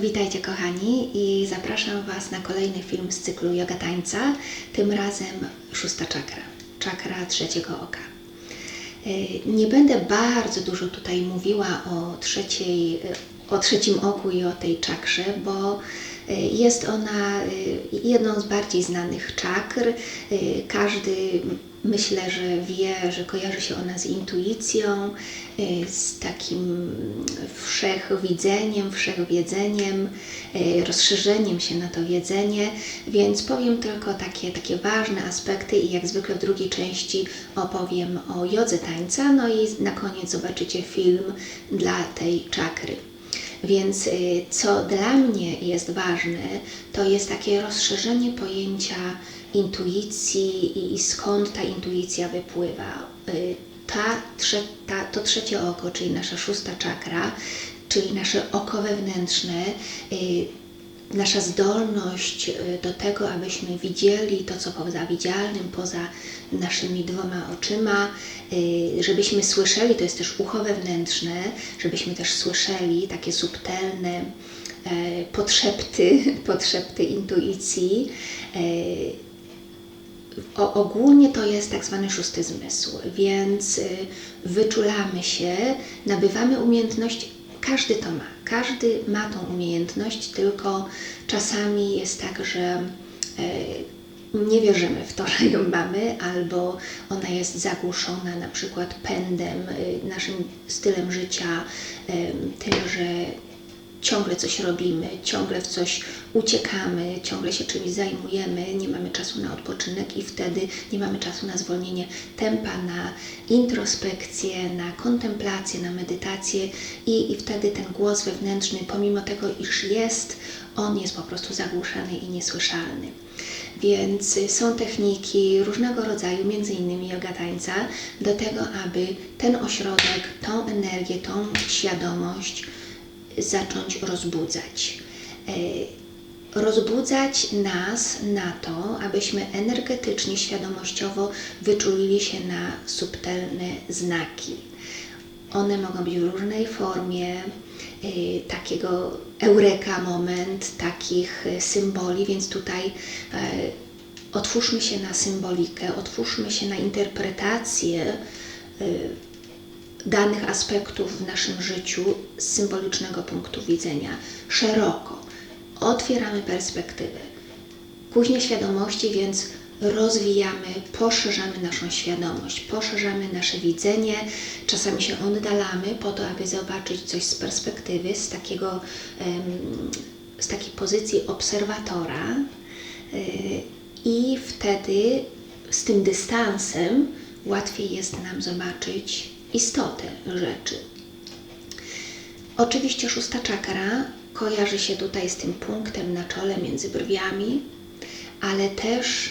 Witajcie kochani i zapraszam Was na kolejny film z cyklu Yoga Tańca, tym razem szósta czakra, czakra trzeciego oka. Y, Nie będę bardzo dużo tutaj mówiła o, trzeciej, y, o trzecim oku i o tej czakrze, bo y, jest ona y, jedną z bardziej znanych czakr. Y, Każdy myślę, że wie, że kojarzy się ona z intuicją, z takim wszechwidzeniem, wszechwiedzeniem, rozszerzeniem się na to wiedzenie, więc powiem tylko takie, takie ważne aspekty i jak zwykle w drugiej części opowiem o jodze tańca, no i na koniec zobaczycie film dla tej czakry. Więc y, co dla mnie jest ważne, to jest takie rozszerzenie pojęcia intuicji i, skąd ta intuicja wypływa. Y, Ta, trze, ta, to trzecie oko, czyli nasza szósta czakra, czyli nasze oko wewnętrzne, y, nasza zdolność y, do tego, abyśmy widzieli to, co poza widzialnym, poza naszymi dwoma oczyma, y, żebyśmy słyszeli, to jest też ucho wewnętrzne, żebyśmy też słyszeli takie subtelne e, podszepty, podszepty intuicji. e, o, ogólnie to jest tak zwany szósty zmysł, więc y, wyczulamy się, nabywamy umiejętność, każdy to ma, każdy ma tą umiejętność, tylko czasami jest tak, że y, nie wierzymy w to, że ją mamy, albo ona jest zagłuszona na przykład pędem, y, naszym stylem życia, y, tym, że ciągle coś robimy, ciągle w coś uciekamy, ciągle się czymś zajmujemy, nie mamy czasu na odpoczynek i wtedy nie mamy czasu na zwolnienie tempa, na introspekcję, na kontemplację, na medytację i, i wtedy ten głos wewnętrzny, pomimo tego, iż jest, on jest po prostu zagłuszany i niesłyszalny. Więc są techniki różnego rodzaju, między innymi yoga tańca, do tego, aby ten ośrodek, tą energię, tą świadomość zacząć rozbudzać. E, Rozbudzać nas na to, abyśmy energetycznie, świadomościowo wyczulili się na subtelne znaki. One mogą być w różnej formie, y, takiego eureka moment, takich y, symboli, więc tutaj otwórzmy się na symbolikę, otwórzmy się na interpretację danych aspektów w naszym życiu z symbolicznego punktu widzenia, szeroko. Otwieramy perspektywę. Kuźnie świadomości, więc rozwijamy, poszerzamy naszą świadomość, poszerzamy nasze widzenie, czasami się oddalamy po to, aby zobaczyć coś z perspektywy, z takiego, z takiej pozycji obserwatora y, i wtedy z tym dystansem łatwiej jest nam zobaczyć istotę rzeczy. Oczywiście szósta czakra kojarzy się tutaj z tym punktem na czole między brwiami, ale też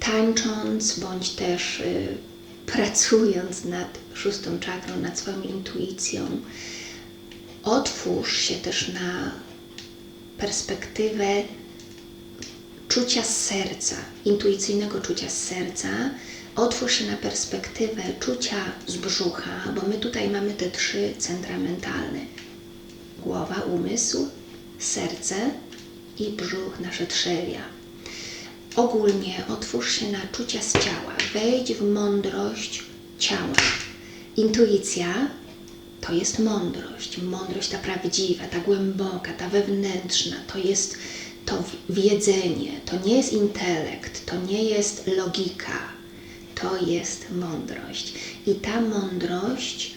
tańcząc bądź też y, pracując nad szóstą czakrą, nad swoją intuicją, otwórz się też na perspektywę czucia z serca, intuicyjnego czucia z serca, otwórz się na perspektywę czucia z brzucha, bo my tutaj mamy te trzy centra mentalne. Głowa, umysł, serce i brzuch, nasze trzewia. Ogólnie otwórz się na czucia z ciała, wejdź w mądrość ciała. Intuicja to jest mądrość, mądrość ta prawdziwa, ta głęboka, ta wewnętrzna, to jest to wiedzenie, to nie jest intelekt, to nie jest logika, to jest mądrość. I ta mądrość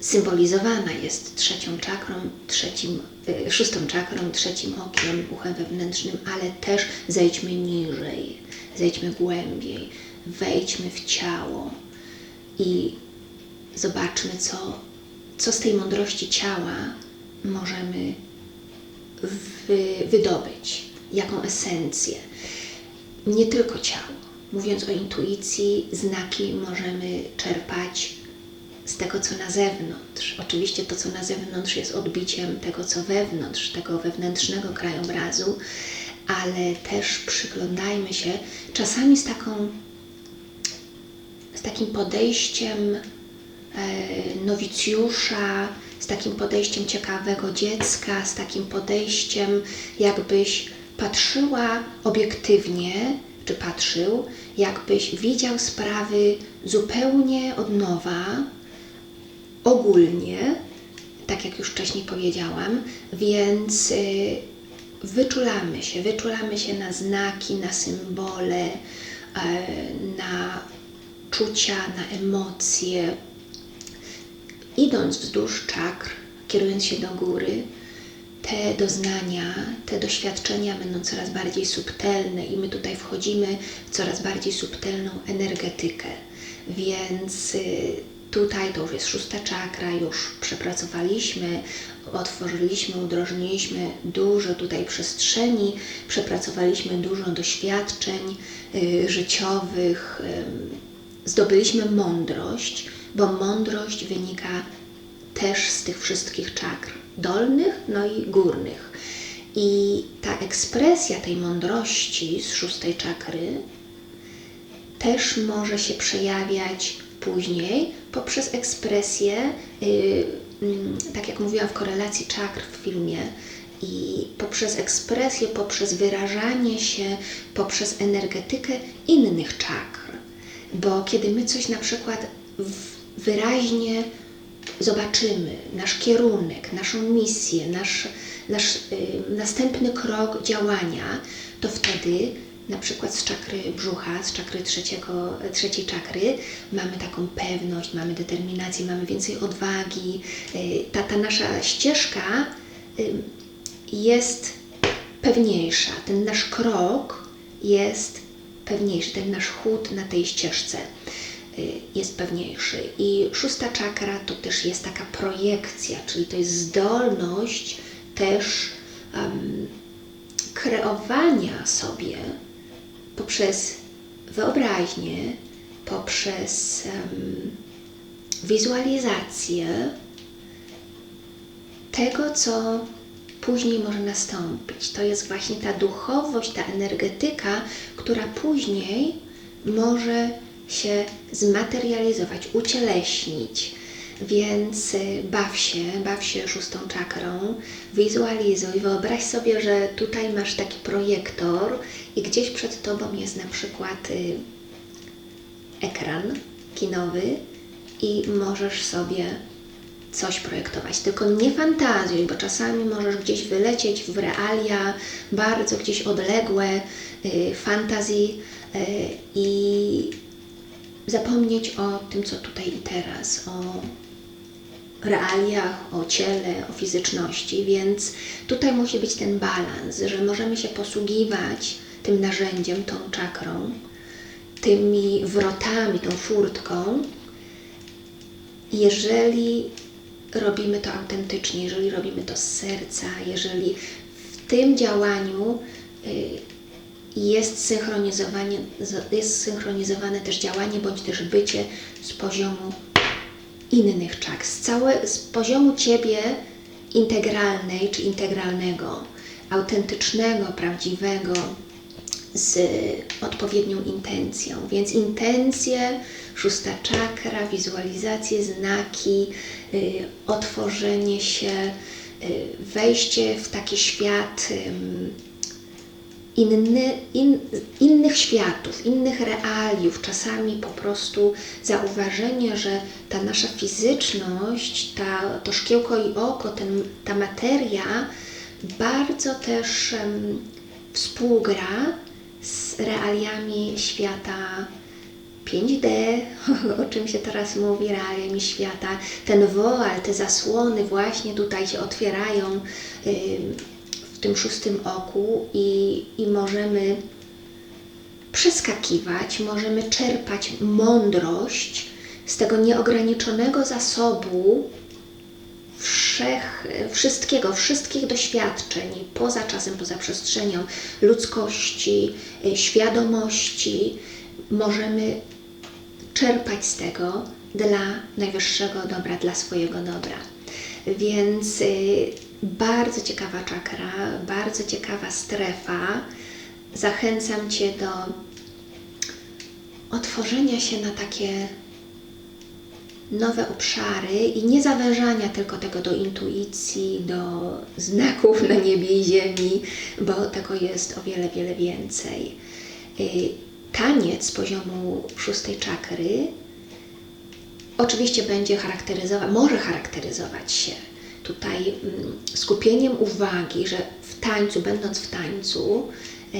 symbolizowana jest trzecią czakrą, trzecim, y, szóstą czakrą, trzecim okiem, uchem wewnętrznym, ale też zejdźmy niżej, zejdźmy głębiej, wejdźmy w ciało i zobaczmy, co, co z tej mądrości ciała możemy wy, wydobyć, jaką esencję. Nie tylko ciało. Mówiąc o intuicji, znaki możemy czerpać z tego, co na zewnątrz. Oczywiście to, co na zewnątrz jest odbiciem tego, co wewnątrz, tego wewnętrznego krajobrazu, ale też przyglądajmy się czasami z taką z takim podejściem e, nowicjusza, z takim podejściem ciekawego dziecka, z takim podejściem, jakbyś patrzyła obiektywnie, czy patrzył, jakbyś widział sprawy zupełnie od nowa, ogólnie, tak jak już wcześniej powiedziałam, więc y, wyczulamy się, wyczulamy się na znaki, na symbole, e, na czucia, na emocje. Idąc wzdłuż czakr, kierując się do góry, te doznania, te doświadczenia będą coraz bardziej subtelne i my tutaj wchodzimy w coraz bardziej subtelną energetykę. Więc y, tutaj to już jest szósta czakra, już przepracowaliśmy, otworzyliśmy, udrożniliśmy dużo tutaj przestrzeni, przepracowaliśmy dużo doświadczeń y, życiowych, y, zdobyliśmy mądrość, bo mądrość wynika też z tych wszystkich czakr dolnych, no i górnych. I ta ekspresja tej mądrości z szóstej czakry też może się przejawiać później poprzez ekspresję, yy, tak jak mówiłam w korelacji czakr w filmie, i poprzez ekspresję, poprzez wyrażanie się, poprzez energetykę innych czakr. Bo kiedy my coś na przykład wyraźnie zobaczymy nasz kierunek, naszą misję, nasz, nasz y, następny krok działania, to wtedy na przykład z czakry brzucha, z czakry trzeciego, trzeciej czakry, mamy taką pewność, mamy determinację, mamy więcej odwagi. Y, ta, ta nasza ścieżka y, jest pewniejsza, ten nasz krok jest pewniejszy, ten nasz chód na tej ścieżce. Y, jest pewniejszy. I szósta czakra to też jest taka projekcja, czyli to jest zdolność też um, kreowania sobie poprzez wyobraźnię, poprzez um, wizualizację tego, co później może nastąpić. To jest właśnie ta duchowość, ta energetyka, która później może się zmaterializować, ucieleśnić. Więc y, baw się, baw się szóstą czakrą, wizualizuj, wyobraź sobie, że tutaj masz taki projektor i gdzieś przed Tobą jest na przykład y, ekran kinowy i możesz sobie coś projektować. Tylko nie fantazjuj, bo czasami możesz gdzieś wylecieć w realia bardzo gdzieś odległe, y, fantazji i zapomnieć o tym, co tutaj i teraz, o realiach, o ciele, o fizyczności, więc tutaj musi być ten balans, że możemy się posługiwać tym narzędziem, tą czakrą, tymi wrotami, tą furtką, jeżeli robimy to autentycznie, jeżeli robimy to z serca, jeżeli w tym działaniu y, jest synchronizowanie, jest synchronizowane też działanie bądź też bycie z poziomu innych czak, z, całe, z poziomu Ciebie integralnej czy integralnego, autentycznego, prawdziwego, z odpowiednią intencją. Więc intencje, szósta czakra, wizualizacje, znaki, y, otworzenie się, y, wejście w taki świat. Y, inny, in, innych światów, innych realiów, czasami po prostu zauważenie, że ta nasza fizyczność, ta, to szkiełko i oko, ten, ta materia bardzo też um, współgra z realiami świata 5D, o czym się teraz mówi, realiami świata. Ten woal, te zasłony właśnie tutaj się otwierają w tym szóstym oku i, i możemy przeskakiwać, możemy czerpać mądrość z tego nieograniczonego zasobu wszech, wszystkiego, wszystkich doświadczeń poza czasem, poza przestrzenią, ludzkości, y, świadomości. Możemy czerpać z tego dla najwyższego dobra, dla swojego dobra. Więc y, bardzo ciekawa czakra, bardzo ciekawa strefa. Zachęcam Cię do otworzenia się na takie nowe obszary i nie zawężania tylko tego do intuicji, do znaków na niebie i ziemi, bo tego jest o wiele, wiele więcej. Y, Taniec z poziomu szóstej czakry oczywiście będzie charakteryzować, może charakteryzować się tutaj mm, skupieniem uwagi, że w tańcu, będąc w tańcu, y,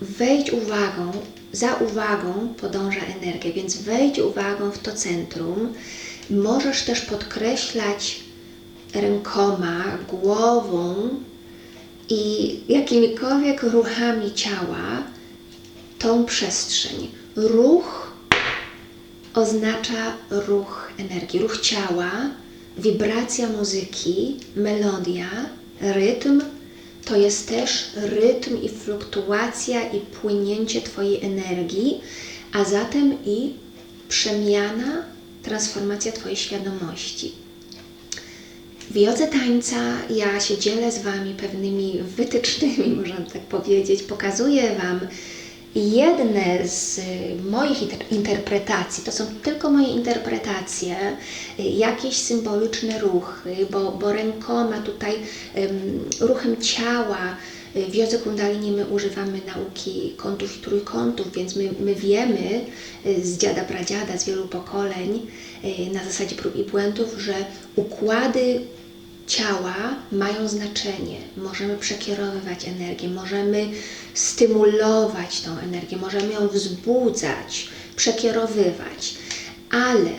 wejdź uwagą, za uwagą podąża energia, więc wejdź uwagą w to centrum. Możesz też podkreślać rękoma, głową i jakimikolwiek ruchami ciała tą przestrzeń. Ruch oznacza ruch energii, ruch ciała, wibracja muzyki, melodia, rytm to jest też rytm i fluktuacja i płynięcie Twojej energii, a zatem i przemiana, transformacja Twojej świadomości. W jodze tańca ja się dzielę z Wami pewnymi wytycznymi, można tak powiedzieć. Pokazuję Wam jedne z moich interpretacji, to są tylko moje interpretacje, jakieś symboliczne ruchy, bo, bo rękoma tutaj ruchem ciała w jodze kundalini my używamy nauki kątów i trójkątów, więc my, my wiemy z dziada pradziada, z wielu pokoleń na zasadzie prób i błędów, że układy ciała mają znaczenie. Możemy przekierowywać energię, możemy stymulować tą energię, możemy ją wzbudzać, przekierowywać, ale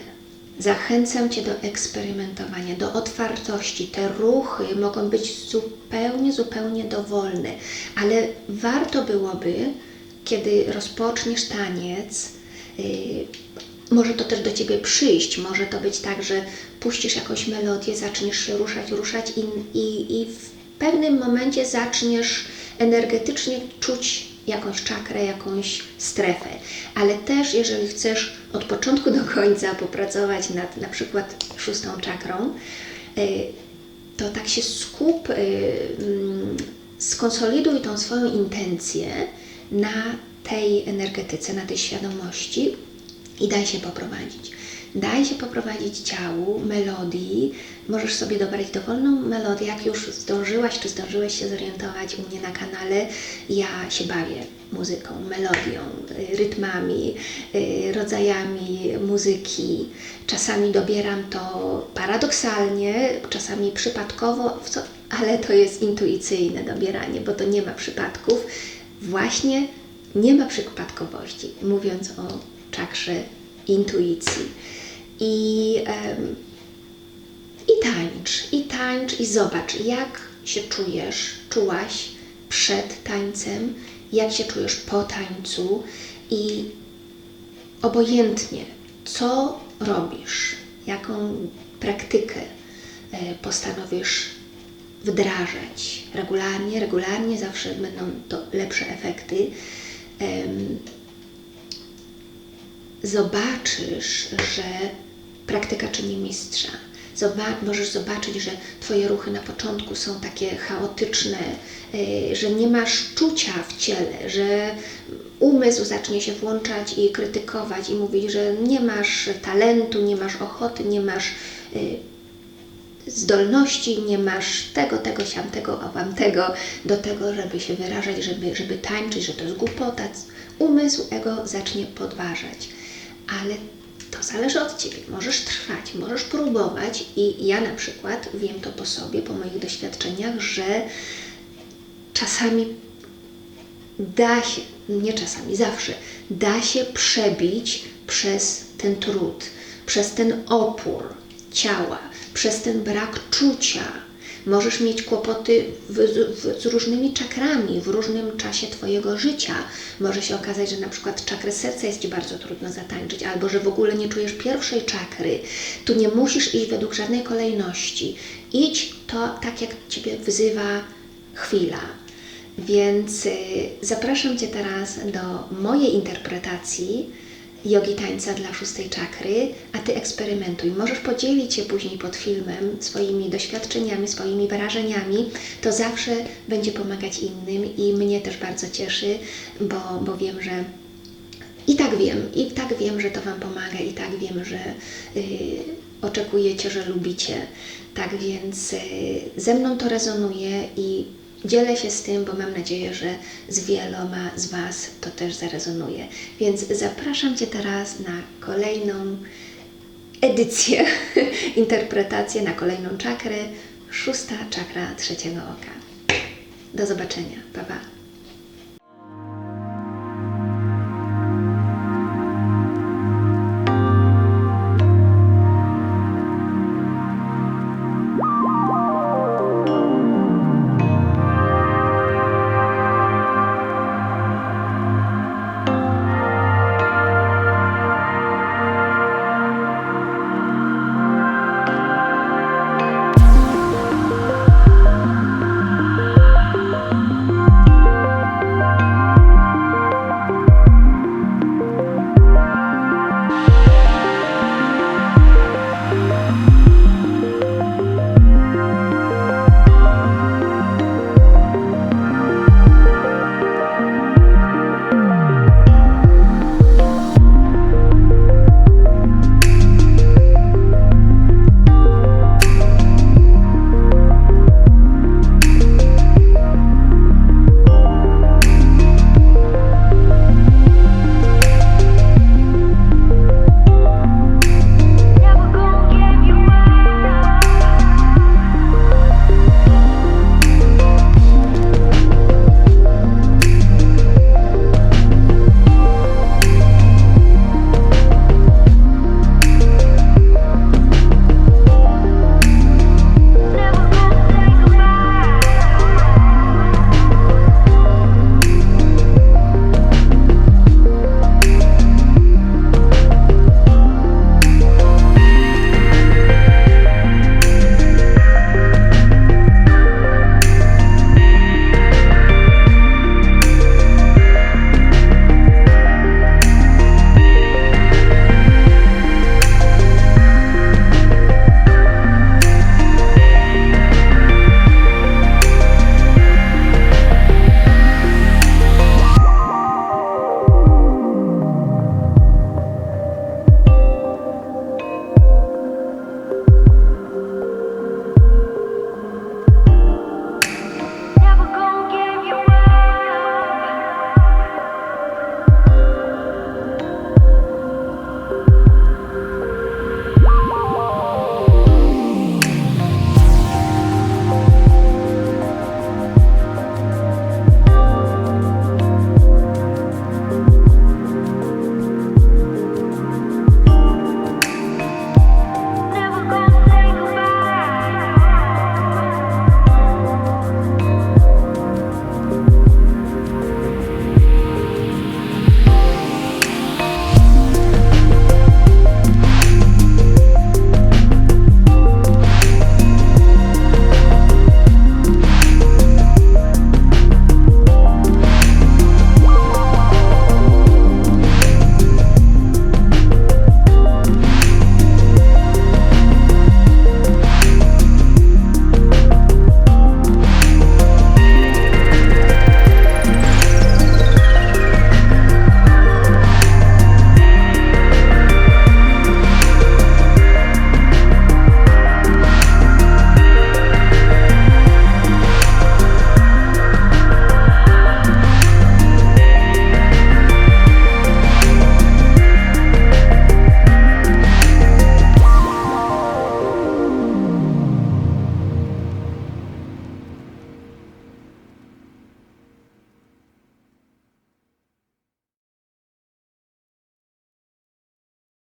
zachęcam Cię do eksperymentowania, do otwartości. Te ruchy mogą być zupełnie, zupełnie dowolne, ale warto byłoby, kiedy rozpoczniesz taniec, yy, może to też do Ciebie przyjść, może to być tak, że puścisz jakąś melodię, zaczniesz się ruszać, ruszać i, i, i w pewnym momencie zaczniesz energetycznie czuć jakąś czakrę, jakąś strefę. Ale też, jeżeli chcesz od początku do końca popracować nad na przykład szóstą czakrą, y, to tak się skup, y, mm, skonsoliduj tą swoją intencję na tej energetyce, na tej świadomości i daj się poprowadzić. Daj się poprowadzić ciału, melodii. Możesz sobie dobrać dowolną melodię, jak już zdążyłaś czy zdążyłeś się zorientować u mnie na kanale. Ja się bawię muzyką, melodią, rytmami, y, rodzajami muzyki. Czasami dobieram to paradoksalnie, czasami przypadkowo, ale to jest intuicyjne dobieranie, bo to nie ma przypadków. Właśnie nie ma przypadkowości, mówiąc o czakrze intuicji. I, I tańcz, i tańcz, i zobacz, jak się czujesz, czułaś przed tańcem, jak się czujesz po tańcu i obojętnie, co robisz, jaką praktykę e, postanowisz wdrażać regularnie, regularnie zawsze będą to lepsze efekty zobaczysz, że praktyka czyni mistrza. Możesz zobaczyć, że Twoje ruchy na początku są takie chaotyczne, yy, że nie masz czucia w ciele, że umysł zacznie się włączać i krytykować i mówić, że nie masz talentu, nie masz ochoty, nie masz yy, zdolności, nie masz tego, tego, siamtego, tego do tego, żeby się wyrażać, żeby, żeby tańczyć, że to jest głupota. Umysł, ego zacznie podważać ale to zależy od Ciebie. Możesz trwać, możesz próbować i ja na przykład wiem to po sobie, po moich doświadczeniach, że czasami da się, nie czasami, zawsze, da się przebić przez ten trud, przez ten opór ciała, przez ten brak czucia, Możesz mieć kłopoty w, w, z różnymi czakrami w różnym czasie Twojego życia. Może się okazać, że na przykład czakrę serca jest Ci bardzo trudno zatańczyć, albo że w ogóle nie czujesz pierwszej czakry. Tu nie musisz iść według żadnej kolejności. Idź to tak, jak Ciebie wzywa chwila. Więc y, zapraszam Cię teraz do mojej interpretacji jogi tańca dla szóstej czakry, a Ty eksperymentuj. Możesz podzielić się później pod filmem swoimi doświadczeniami, swoimi wrażeniami. To zawsze będzie pomagać innym i mnie też bardzo cieszy, bo, bo wiem, że I tak wiem, i tak wiem, że to Wam pomaga, i tak wiem, że y, oczekujecie, że lubicie. Tak więc y, ze mną to rezonuje i dzielę się z tym, bo mam nadzieję, że z wieloma z Was to też zarezonuje. Więc zapraszam Cię teraz na kolejną edycję, interpretację, na kolejną czakrę, szósta czakra trzeciego oka. Do zobaczenia. Pa, pa.